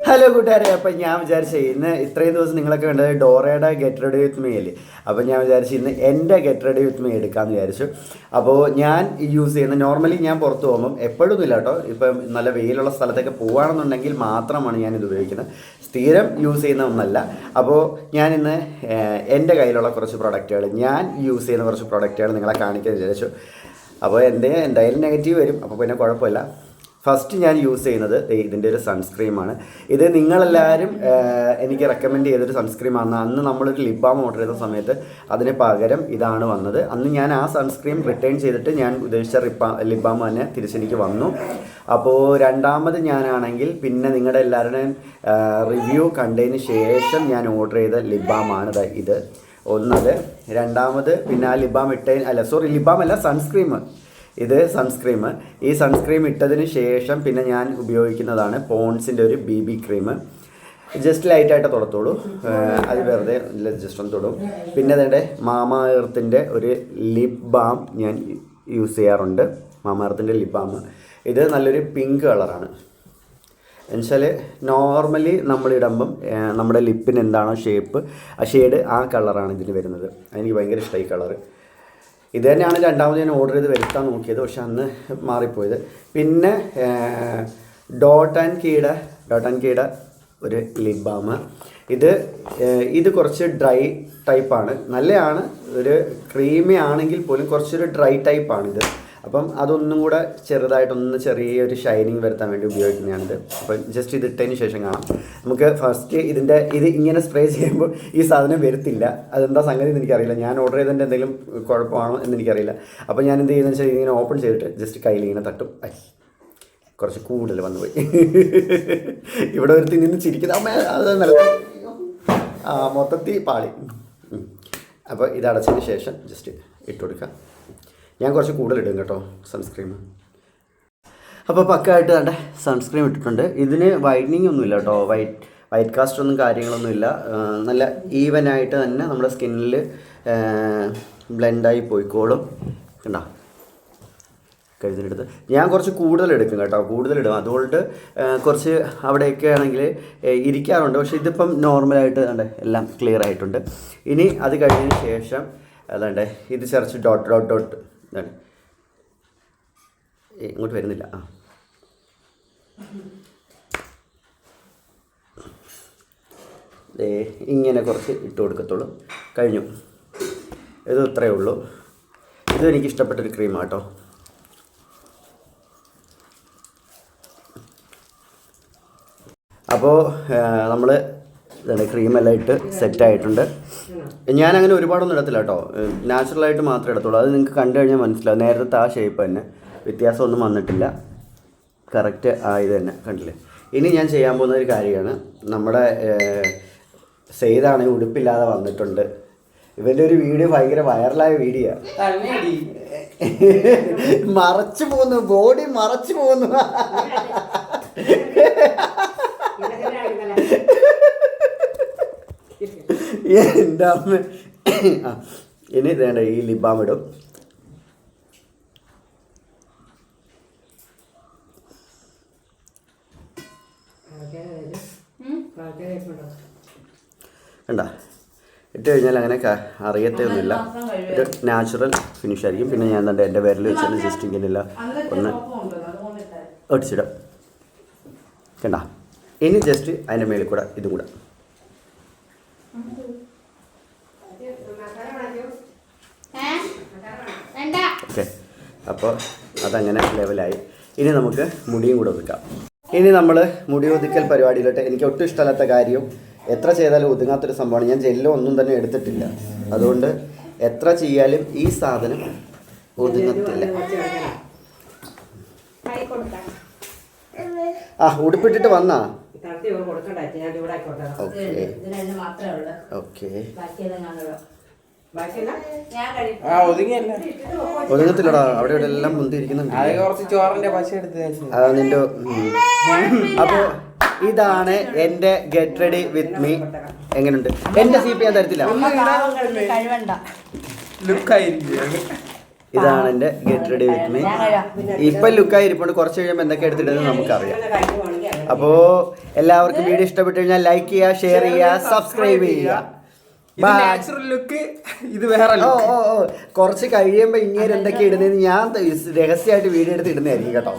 Hello കൂട്ടുകാരെ. അപ്പം ഞാൻ വിചാരിച്ച ഇന്ന് ഇത്രയും ദിവസം നിങ്ങളൊക്കെ കണ്ടത് ഡോറയുടെ ഗെറ്റ് റെഡി വിത്ത് മീയിൽ അപ്പം ഞാൻ വിചാരിച്ച ഇന്ന് എന്റെ ഗെറ്റ് റെഡി വിത്ത് മീ എടുക്കാമെന്ന് വിചാരിച്ചു. അപ്പോൾ ഞാൻ യൂസ് ചെയ്യുന്ന നോർമലി ഞാൻ പുറത്ത് പോകുമ്പം എപ്പോഴും ഇല്ല കേട്ടോ. ഇപ്പം നല്ല വെയിലുള്ള സ്ഥലത്തൊക്കെ പോകുകയാണെന്നുണ്ടെങ്കിൽ മാത്രമാണ് ഞാനിത് ഉപയോഗിക്കുന്നത്. സ്ഥിരം യൂസ് ചെയ്യുന്ന ഒന്നല്ല. അപ്പോൾ ഞാൻ ഇന്ന് എന്റെ കയ്യിലുള്ള കുറച്ച് പ്രൊഡക്റ്റുകൾ ഞാൻ യൂസ് ചെയ്യുന്ന കുറച്ച് പ്രൊഡക്റ്റുകൾ നിങ്ങളെ കാണിക്കാൻ വിചാരിച്ചു. അപ്പോൾ എന്റെ എന്തായാലും നെഗറ്റീവ് വരും. അപ്പോൾ പിന്നെ കുഴപ്പമില്ല. ഫസ്റ്റ് ഞാൻ യൂസ് ചെയ്യുന്നത് ഇതിന്റെ ഒരു സൺസ്ക്രീമാണ് ഇത് നിങ്ങളെല്ലാവരും എനിക്ക് റെക്കമെൻഡ് ചെയ്തൊരു സൺസ്ക്രീമാണ് അന്ന് നമ്മളൊരു ലിപ് ബാം ഓർഡർ ചെയ്ത സമയത്ത് അതിന് പകരം ഇതാണ് വന്നത്. അന്ന് ഞാൻ ആ സൺസ്ക്രീം റിട്ടേൺ ചെയ്തിട്ട് ഞാൻ ഉദ്ദേശിച്ച റിപ്പാ ലിപ് ബാം തന്നെ തിരിച്ചെനിക്ക് വന്നു. അപ്പോൾ രണ്ടാമത് ഞാനാണെങ്കിൽ പിന്നെ നിങ്ങളുടെ എല്ലാവരുടെയും റിവ്യൂ കണ്ടതിന് ശേഷം ഞാൻ ഓർഡർ ചെയ്ത ലിപ് ദാ ഇത്. ഒന്നത്. രണ്ടാമത് പിന്നെ ആ ലിബാം ഇട്ടതിന് അല്ല സോറി ലിബാം അല്ല സൺസ്ക്രീം ഇത് സൺസ്ക്രീം ഈ സൺസ്ക്രീം ഇട്ടതിന് ശേഷം പിന്നെ ഞാൻ ഉപയോഗിക്കുന്നതാണ് പോൺസിന്റെ ഒരു ബി ബി ക്രീം ജസ്റ്റ് ലൈറ്റായിട്ട് തുടത്തോളൂ. അത് വെറുതെ ജസ്റ്റ് ഒന്ന് തൊടും. പിന്നെ അതിന്റെ മാമ എർത്തിന്റെ ഒരു ലിപ് ബാം ഞാൻ യൂസ് ചെയ്യാറുണ്ട്. മാമ എർത്തിന്റെ ലിപ് ബാം ഇത് നല്ലൊരു പിങ്ക് കളറാണ് എന്നുവെച്ചാൽ നോർമലി നമ്മളിടുമ്പം നമ്മുടെ ലിപ്പിന് എന്താണോ ഷേപ്പ് ആ ഷെയ്ഡ് ആ കളറാണ് ഇതിന് വരുന്നത്. എനിക്ക് ഭയങ്കര ഇഷ്ടമായി കളറ് ഇത് തന്നെയാണ് രണ്ടാമത് ഞാൻ ഓർഡർ ചെയ്ത് വരുത്താൻ നോക്കിയത്. പക്ഷെ അന്ന് മാറിപ്പോയത്. പിന്നെ ഡോട്ട് ആൻഡ് കീയുടെ ഡോട്ട് ആൻഡ് കീയുടെ ഒരു ബാം ഇത് ഇത് കുറച്ച് ഡ്രൈ ടൈപ്പാണ് നല്ലതാണ്. ഒരു ക്രീമി ആണെങ്കിൽ പോലും കുറച്ചൊരു ഡ്രൈ ടൈപ്പാണ് ഇത് അപ്പം അതൊന്നും കൂടെ ചെറുതായിട്ടൊന്ന് ചെറിയൊരു ഷൈനിങ് വരുത്താൻ വേണ്ടി ഉപയോഗിക്കുന്നതാണിത്. അപ്പം ജസ്റ്റ് ഇത് ഇട്ടതിന് ശേഷം കാണാം. നമുക്ക് ഫസ്റ്റ് ഇതിന്റെ ഇത് ഇങ്ങനെ സ്പ്രേ ചെയ്യുമ്പോൾ ഈ സാധനം വരുത്തില്ല. അതെന്താ സംഗതി എന്ന് എനിക്കറിയില്ല. ഞാൻ ഓർഡർ ചെയ്തതിന്റെ എന്തെങ്കിലും കുഴപ്പമാണോ എന്ന് എനിക്കറിയില്ല. അപ്പോൾ ഞാൻ എന്ത് ചെയ്യുന്നത് വെച്ചാൽ ഇങ്ങനെ ഓപ്പൺ ചെയ്തിട്ട് ജസ്റ്റ് കയ്യിൽ ഇങ്ങനെ തട്ടും. കുറച്ച് കൂടുതൽ വന്നുപോയി ഇവിടെ ഒരുത്തി നിന്ന് ചിരിക്കുന്ന. അമ്മ അത് നല്ല ആ മൊത്തത്തിൽ പാളി. അപ്പോൾ ഇത് അടച്ചതിന് ശേഷം ജസ്റ്റ് ഇട്ട് ഞാൻ കുറച്ച് കൂടുതൽ ഇടും കേട്ടോ സൺസ്ക്രീം അപ്പോൾ പക്കായിട്ട് വേണ്ട സൺസ്ക്രീം ഇട്ടിട്ടുണ്ട്. ഇതിന് വൈറ്റനിങ് ഒന്നുമില്ല കേട്ടോ. വൈറ്റ് വൈറ്റ് കാസ്റ്റ് ഒന്നും കാര്യങ്ങളൊന്നും ഇല്ല. നല്ല ഈവൻ ആയിട്ട് തന്നെ നമ്മുടെ സ്കിന്നിൽ ബ്ലെൻഡായി പോയിക്കോളും. കണ്ടോ? കഴുതിലെടുത്ത് ഞാൻ കുറച്ച് കൂടുതൽ എടുക്കും കേട്ടോ. കൂടുതലിടും. അതുകൊണ്ട് കുറച്ച് അവിടെയൊക്കെ ആണെങ്കിൽ ഇരിക്കാറുണ്ട്. പക്ഷേ ഇതിപ്പം നോർമലായിട്ട് കണ്ടേ എല്ലാം ക്ലിയർ ആയിട്ടുണ്ട്. ഇനി അത് കഴിഞ്ഞതിന് ശേഷം അതാണ്ട് ഇത് ചെറിച്ച് ഡോട്ട് ഡോട്ട് ഡോട്ട് ഇതാണ്. ഇങ്ങോട്ട് വരുന്നില്ല. ആ. ഇങ്ങനെ കുറച്ച് ഇട്ട് കൊടുക്കത്തുള്ളൂ. കഴിഞ്ഞു. ഇത് ഇത്രയേ ഉള്ളൂ. ഇതും എനിക്ക് ഇഷ്ടപ്പെട്ടൊരു ക്രീമാണ് കേട്ടോ അപ്പോൾ നമ്മൾ ക്രീമെല്ലാം ഇട്ട് സെറ്റ് ആയിട്ടുണ്ട്. ഞാൻ അങ്ങനെ ഒരുപാടൊന്നും ഇടത്തില്ല കേട്ടോ. നാച്ചുറലായിട്ട് മാത്രമേ ഇടത്തുള്ളൂ. അത് നിങ്ങൾക്ക് കണ്ടു കഴിഞ്ഞാൽ മനസ്സിലാവും. നേരത്തെ ആ ഷേപ്പ് തന്നെ. വ്യത്യാസമൊന്നും വന്നിട്ടില്ല. കറക്റ്റ് ആ ഇത് തന്നെ. കണ്ടില്ലേ? ഇനി ഞാൻ ചെയ്യാൻ പോകുന്ന ഒരു കാര്യമാണ്. നമ്മുടെ സെയ്താണെങ്കിൽ ഉടുപ്പില്ലാതെ വന്നിട്ടുണ്ട്. ഇവന്റെ ഒരു വീഡിയോ ഭയങ്കര വൈറലായ വീഡിയോ. മറച്ചു പോകുന്നു. ബോഡി മറച്ചു പോകുന്നു. എന്റെ അമ്മ ആ, ഇനി വേണ്ട ഈ ലിബാം ഇടും. കണ്ട ഇട്ട് കഴിഞ്ഞാൽ അങ്ങനെ അറിയത്തേ അറിയത്തൊന്നുമില്ല ഒരു നാച്ചുറൽ ഫിനിഷ് ആയിരിക്കും. പിന്നെ ഞാൻ തന്നെ എന്റെ വിരൽ വെച്ചാൽ ജസ്റ്റ് ഇങ്ങനെയില്ല ഒന്ന് ഒടിച്ചിടാം കണ്ട ഇനി ജസ്റ്റ് അതിന്റെ മേളിൽ കൂടെ ഇതും കൂടെ. വേണ്ട ഓക്കെ. അപ്പോൾ അതങ്ങനെ ലെവലായി. ഇനി നമുക്ക് മുടിയും കൂടെ ഒതുക്കാം. ഇനി നമ്മൾ മുടി ഒതുക്കൽ പരിപാടിയിലോട്ട് എനിക്ക് ഒട്ടും ഇഷ്ടമല്ലാത്ത കാര്യം എത്ര ചെയ്താലും ഒതുങ്ങാത്തൊരു സംഭവമാണ്. ഞാൻ ജെല്ലോ ഒന്നും തന്നെ എടുത്തിട്ടില്ല. അതുകൊണ്ട് എത്ര ചെയ്യാലും ഈ സാധനം ഒതുങ്ങത്തില്ല. ആ ഉടുപ്പിട്ടിട്ട് വന്നാ? ഇവർ കൊടുക്കണ്ട ഞാൻ മാത്രമേ ഉള്ളൂ. ഓക്കെ. ബാക്കിയെല്ലാം കാണുള്ളൂ ആ ഒതുങ്ങിയല്ല? ഒതുങ്ങത്തില്ലടാ. അവിടെ ഇവിടെ എല്ലാം മുന്തിരിക്കുന്നുണ്ട് അത് കുറച്ച് ചോറിന്റെ പശ എടുത്ത്. അതാ നിന്റെ അപ്പോൾ ഇതാണ് എന്റെ ഗെറ്റ് റെഡി വിത്ത് മീ എങ്ങനെയുണ്ട് എന്റെ സി പി ഞാൻ തരത്തില്ല. കഴിവണ്ട. ലുക്കായിരിക്കും ഇതാണ് എന്റെ ഗെറ്റ് റെഡി വിത്ത് മീ ഇപ്പം ലുക്കായി ഇരിപ്പുണ്ട് കുറച്ച് കഴിയുമ്പോൾ എന്തൊക്കെ എടുത്തിട്ടുണ്ടെന്ന് നമുക്കറിയാം. അപ്പോൾ എല്ലാവർക്കും വീഡിയോ ഇഷ്ടപ്പെട്ടു കഴിഞ്ഞാൽ ലൈക്ക് ചെയ്യുക ഷെയർ ചെയ്യുക സബ്സ്ക്രൈബ് ചെയ്യുക. ലുക്ക് ഇത് വേറെ ഓ ഓ കുറച്ച് കഴിയുമ്പോൾ ഇങ്ങനെ എന്തൊക്കെ ഇടുന്നതെന്ന് ഞാൻ രഹസ്യമായിട്ട് വീഡിയോ എടുത്ത് ഇടുന്നതായിരിക്കും കേട്ടോ.